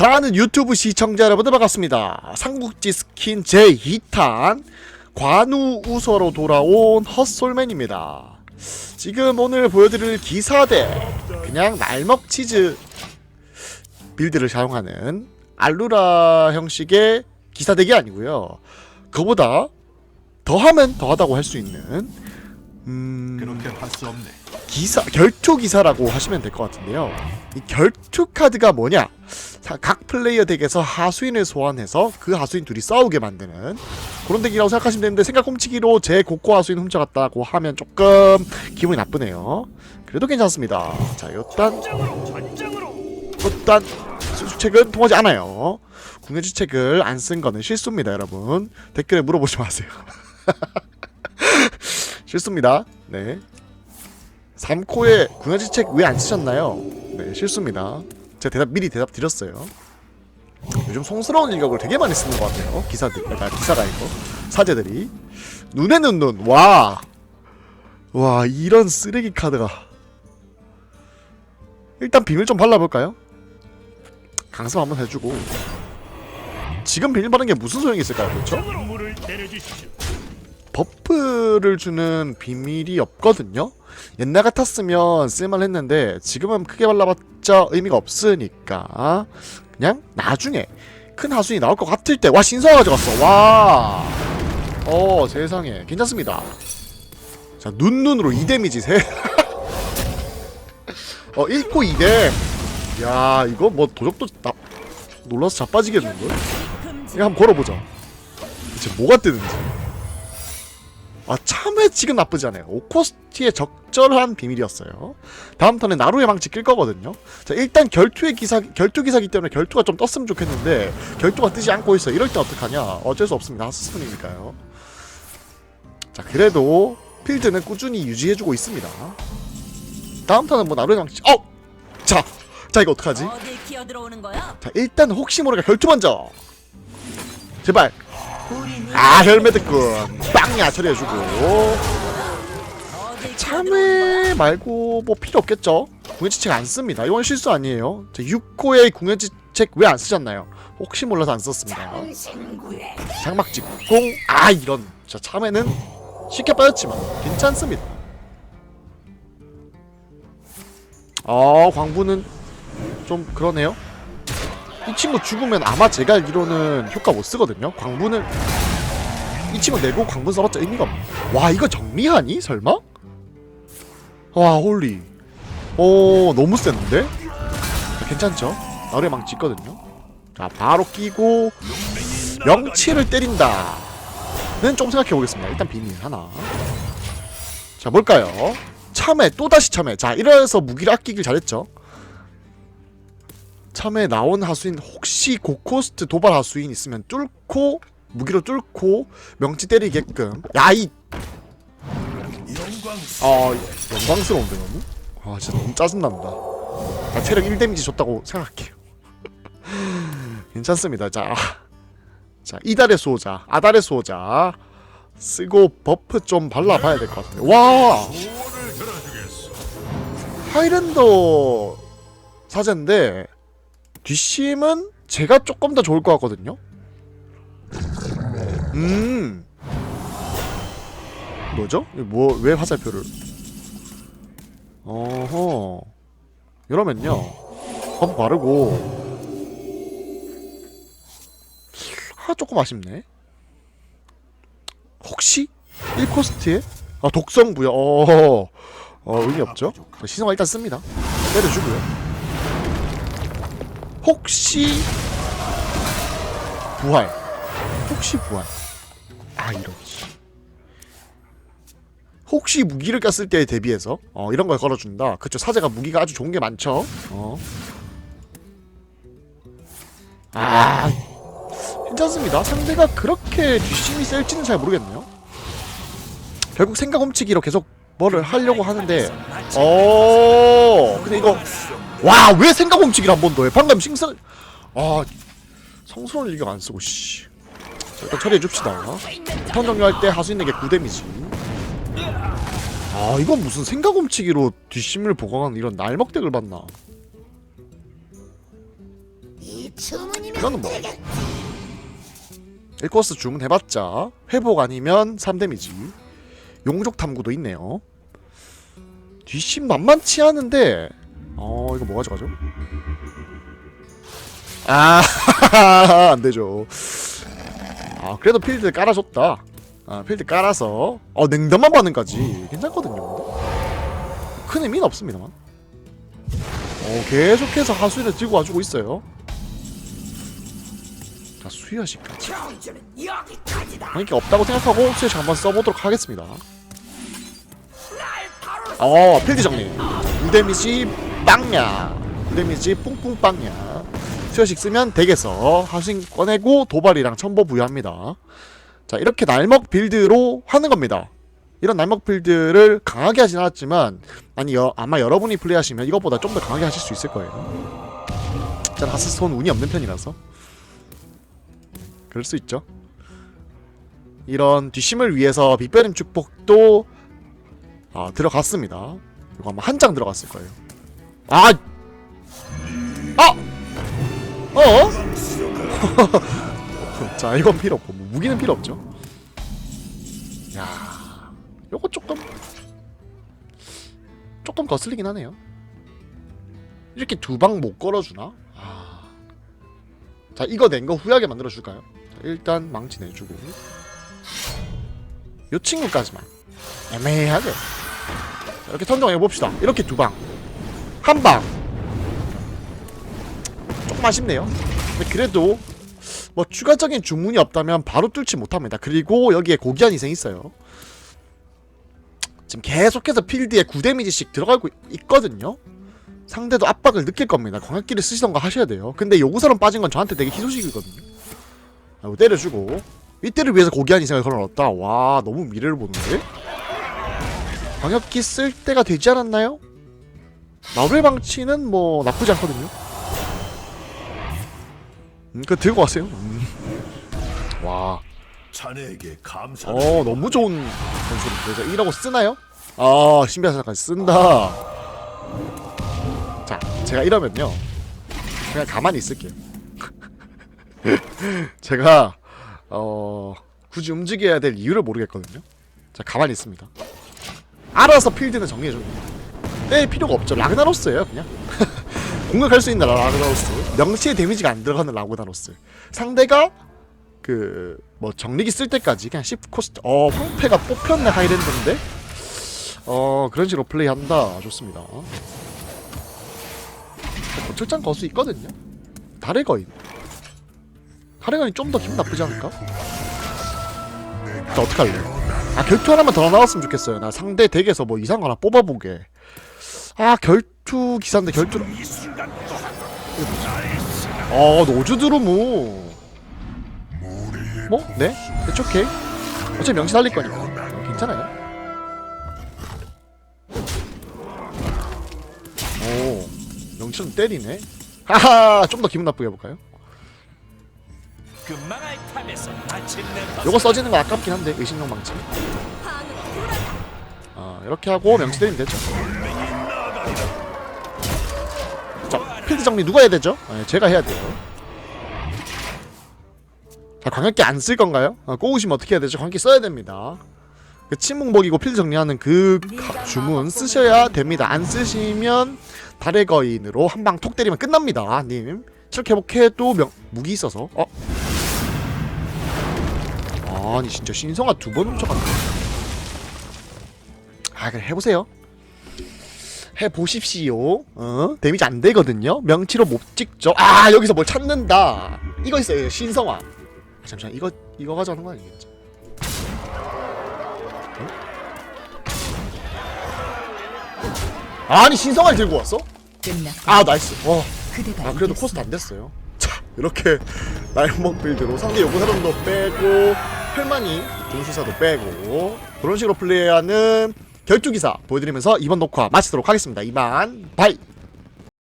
사랑하는 유튜브 시청자 여러분들 반갑습니다. 삼국지 스킨 제2탄 관우 우서로 돌아온 헛솔맨입니다. 지금 오늘 보여드릴 기사대 그냥 날먹 치즈 빌드를 사용하는 알루라 형식의 기사대기 아니고요. 그보다 더하면 더하다고 할 수 있는 음... 그렇게 할 수 없네. 기사 결투 기사라고 하시면 될 것 같은데요. 이 결투 카드가 뭐냐? 자, 각 플레이어 덱에서 하수인을 소환해서 그 하수인 둘이 싸우게 만드는 그런 덱이라고 생각하시면 되는데 생각 훔치기로 제 고코 하수인 훔쳐갔다고 하면 조금 기분이 나쁘네요. 그래도 괜찮습니다. 자, 일단 일단 수책은 통하지 않아요. 궁예주책을 안 쓴 거는 실수입니다, 여러분. 댓글에 물어보지 마세요. 실수입니다. 네. 3코에 궁여지책 왜 안 쓰셨나요? 네 실수입니다 제가 대답 미리 대답 드렸어요 요즘 송스러운 일격을 되게 많이 쓰는 것 같아요 기사들 아 기사가 이거 사제들이 눈에는 눈 와 와 이런 쓰레기 카드가 일단 비밀 좀 발라볼까요? 강습 한번 해주고 지금 비밀 바른 게 무슨 소용이 있을까요 그렇죠? 버프를 주는 비밀이 없거든요. 옛날 같았으면 쓸만했는데 지금은 크게 발라봤자 의미가 없으니까 그냥 나중에 큰 하수인이 나올 것 같을 때 와 신성 가져갔어 와. 어 세상에 괜찮습니다. 자 눈눈으로 2 데미지 세. 어 1코 2대. 야 이거 뭐 도적도 나 놀라서 자빠지겠는걸? 이거 한번 걸어보자. 대체 뭐가 뜨는지. 아 참외 지금 나쁘지 않아요. 오코스티의 적절한 비밀이었어요. 다음 턴에 나루의 망치 낄 거거든요. 자 일단 결투의 기사 결투 기사기 때문에 결투가 좀 떴으면 좋겠는데 결투가 뜨지 않고 있어. 이럴 때 어떡하냐? 어쩔 수 없습니다. 하스스톤이니까요. 자 그래도 필드는 꾸준히 유지해주고 있습니다. 다음 턴은 뭐 나루의 망치. 어, 자, 자 이거 어떡하지? 자 일단 혹시 모르니까 결투 먼저. 제발. 아 헬멧군 빵야 처리해주고. 참외 말고 뭐 필요 없겠죠? 궁예지책 안 씁니다. 이건 실수 아니에요. 자, 6호의 궁예지책 왜 안 쓰셨나요? 혹시 몰라서 안 썼습니다. 장막 직공 아 이런 자 참외는 쉽게 빠졌지만 괜찮습니다. 아 광부는 좀 그러네요. 이 친구 죽으면 아마 제가 알기로는 효과 못 쓰거든요. 광부는 이 친구 내고 광분 써봤자 의미가 없네. 와 이거 정리하니 설마? 와 홀리 오 너무 센데? 자, 괜찮죠? 나루의 망치 있거든요 자 바로 끼고 명치를 때린다 는좀 생각해 보겠습니다 일단 비밀 하나 자 뭘까요? 참외 또다시 참외 자 이래서 무기를 아끼길 잘했죠 참외 나온 하수인 혹시 고코스트 도발 하수인 있으면 뚫고 무기로 뚫고 명치 때리게끔. 야이. 아 영광스러운데 너무? 아 진짜 너무 짜증난다. 나 체력 1데미지 줬다고 생각할게요. 괜찮습니다. 자, 자 이달의 수호자 아달의 수호자. 쓰고 버프 좀 발라봐야 될 것 같은데. 와. 하이랜더 사제인데 뒷심은 제가 조금 더 좋을 것 같거든요. 음. 뭐죠? 뭐 왜 화살표를? 어허. 이러면요. 버프 바르고. 아 조금 아쉽네. 혹시? 1코스트에? 아 독성 부여. 어, 어 의미 없죠? 자, 시성화 일단 씁니다. 때려주고요 혹시 부활 혹시 부활 아 이런 혹시 무기를 꼈을 때에 대비해서 어, 이런 걸 걸어준다. 그쵸 사제가 무기가 아주 좋은 게 많죠. 어. 아 괜찮습니다. 상대가 그렇게 뒷심이 셀지는 잘 모르겠네요. 결국 생각 훔치기로 계속 뭐를 하려고 하는데 어 근데 이거 와 왜 생각 훔치기를 한 번 더 해? 방금 싱선 아 성스러운 일격 안 쓰고 씨. 자, 일단 처리해 줍시다. 턴 정리할 때 하수인에게 9데미지. 아 이건 무슨 생각 훔치기로 뒷심을 보강하는 이런 날먹덱을 봤나 이거는 뭐 1코스 주문해봤자 회복 아니면 3데미지 용족 탐구도 있네요 뒷심 만만치 않은데 어 이거 뭐 가져가죠? 아. 안되죠. 아 그래도 필드 깔아줬다. 아 필드 깔아서. 어 냉담만 반응까지. 괜찮거든요. 큰 의미는 없습니다만. 어 계속해서 하수인을 들고 와주고 있어요. 자 수여식까지. 그러니까 없다고 생각하고 수여식 한번 써보도록 하겠습니다. 어 필드 정리. 무데미지 빵야. 무데미지 뿡뿡 빵야. 수여식 쓰면 덱에서 하수인 꺼내고 도발이랑 첨보 부여합니다. 자 이렇게 날먹 빌드로 하는 겁니다. 이런 날먹 빌드를 강하게 하진 않았지만 아니 여, 아마 여러분이 플레이하시면 이것보다 좀 더 강하게 하실 수 있을 거예요. 저는 하스스톤 운이 없는 편이라서. 그럴 수 있죠. 이런 뒷심을 위해서 빅베림 축복도 아, 들어갔습니다. 이거 아마 한 장 들어갔을 거예요 아! 아! 어? 자 이건 필요 없고 뭐 무기는 필요 없죠 야 요거 조금 조금 거슬리긴 하네요 이렇게 두 방 못 걸어주나? 아. 자 이거 낸 거 후하게 만들어줄까요? 자, 일단 망치 내주고 요 친구까지만 애매하게 자, 이렇게 선정해봅시다 이렇게 두방 한방 조금 아쉽네요. 근데 그래도 뭐 추가적인 주문이 없다면 바로 뚫지 못합니다. 그리고 여기에 고귀한 희생이 있어요. 지금 계속해서 필드에 9데미지씩 들어가고 있거든요. 상대도 압박을 느낄 겁니다. 광역기를 쓰시던가 하셔야 돼요. 근데 요구사람 빠진 건 저한테 되게 희소식이거든요. 아, 때려주고. 이때를 위해서 고귀한 희생을 걸어놨다. 와 너무 미래를 보는데? 광역기 쓸 때가 되지 않았나요? 마블 방치는 뭐 나쁘지 않거든요. 음, 그 들고 가세요. 음. 와. 자네에게 감사. 어 너무 좋은 전술인데 자 이라고 쓰나요? 아 신비하사까지 쓴다. 자 제가 이러면요. 그냥 가만히 있을게요. 제가 어 굳이 움직여야 될 이유를 모르겠거든요. 자 가만히 있습니다. 알아서 필드는 정리해줘 뺄 필요가 없죠. 라그나로스예요 그냥. 공격할 수 있는 라그나로스. 명치에 데미지가 안 들어가는 라그나로스. 상대가 그 뭐 정리기 쓸 때까지 그냥 10코스트 어 황패가 뽑혔네 하이랜드인데? 어 그런 식으로 플레이한다. 좋습니다. 거칠장 거수 있거든요. 달의 거인. 달의 거인 좀 더 기분 나쁘지 않을까? 자 어떡할래? 아 결투 하나만 더 나왔으면 좋겠어요. 나 상대 덱에서 뭐 이상한 거 하나 뽑아보게 아 결투 기사인데 결투를 어 노즈드루무 뭐? 네? 대체 오케이 어차피 명시 살릴 거니까. 어, 괜찮아요. 오 명치는 때리네. 하하 좀 더 기분 나쁘게 해볼까요? 요거 써지는 거 아깝긴 한데 의식용 망치. 아 이렇게 하고 명치 때리면 되죠 자 필드 정리 누가 해야 되죠? 아, 제가 해야 돼요 자 광역기 안 쓸 건가요? 아, 꼬우시면 어떻게 해야 되죠? 광역기 써야 됩니다 그 침묵 먹이고 필드 정리하는 그 주문 쓰셔야 됩니다 안 쓰시면 달의 거인으로 한 방 톡 때리면 끝납니다 님 체력 회복해도 명, 무기 있어서 어? 아니 진짜 신성아 두 번 훔쳐갔네 아 그래 해보세요 해보십시오. 어? 데미지 안 되거든요. 명치로 못 찍죠. 아 여기서 뭘 찾는다. 이거 있어요 신성아 아, 잠시만 이거 이거 가져가는 거 아니겠지 어? 아니 신성아를 들고 왔어? 아 나이스. 어. 그대가 아 그래도 코스트 안 됐어요. 자 이렇게 날먹 빌드로 상대 요구 사람도 빼고 헬마니 중수사도 빼고 그런 식으로 플레이하는 결투기사 보여드리면서 이번 녹화 마치도록 하겠습니다. 이만 바이